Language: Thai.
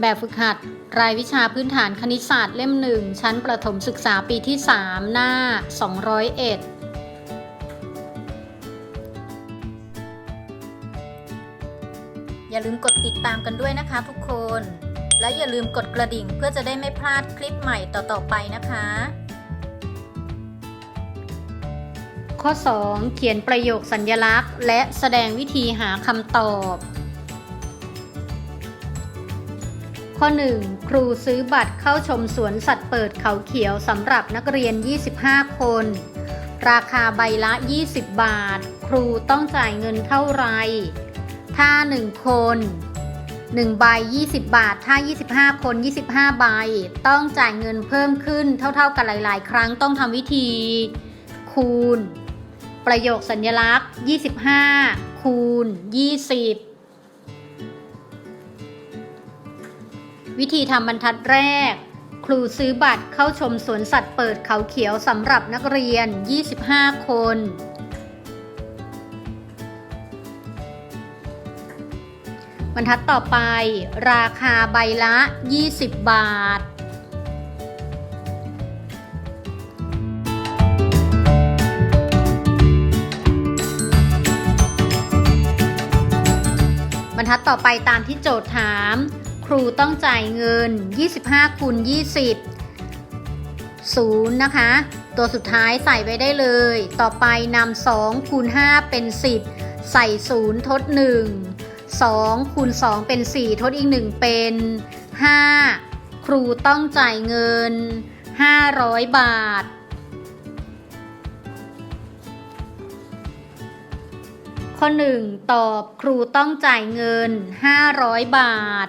แบบฝึกหัด รายวิชาพื้นฐานคณิตศาสตร์เล่มหนึ่งชั้นประถมศึกษาปีที่ 3 หน้า 201อย่าลืมกดติดตามกันด้วยนะคะทุกคน และอย่าลืมกดกระดิ่งเพื่อจะได้ไม่พลาดคลิปใหม่ต่อๆไปนะคะ ข้อ 2 เขียนประโยคสัญญลักษณ์ และแสดงวิธีหาคำตอบ ข้อ 1 ครูซื้อบัตรเข้าชมสวนสัตว์เปิดเขาเขียวสำหรับนักเรียน 25 คน ราคาใบละ 20 บาท ครูต้องจ่ายเงินเท่าไร ถ้า 1 คน 1 ใบ 20 บาท ถ้า 25 คน 25 ใบ ต้องจ่ายเงินเพิ่มขึ้นเท่าๆกันหลาย ๆ ครั้งต้องทำวิธี คูณ ประโยคสัญลักษณ์ 25 คูณ 20 วิธีทำบรรทัดแรก ครูซื้อบัตรเข้าชมสวนสัตว์เปิดเขาเขียวสำหรับนักเรียน 25 คน บรรทัดต่อไป ราคาใบละ 20 บาทบรรทัดต่อไปตามที่โจทย์ถาม ครูต้องจ่ายเงิน 25คูณ20 0 นะคะ ตัวสุดท้ายใส่ไว้ได้เลย ต่อไปนำ2คูณ5เป็น 10 ใส่ 0 ทด 1 2คูณ2เป็น 4 ทดอีก 1 เป็น 5 ครูต้องจ่ายเงิน 500 บาทข้อ 1 ตอบครูต้องจ่ายเงิน 500 บาท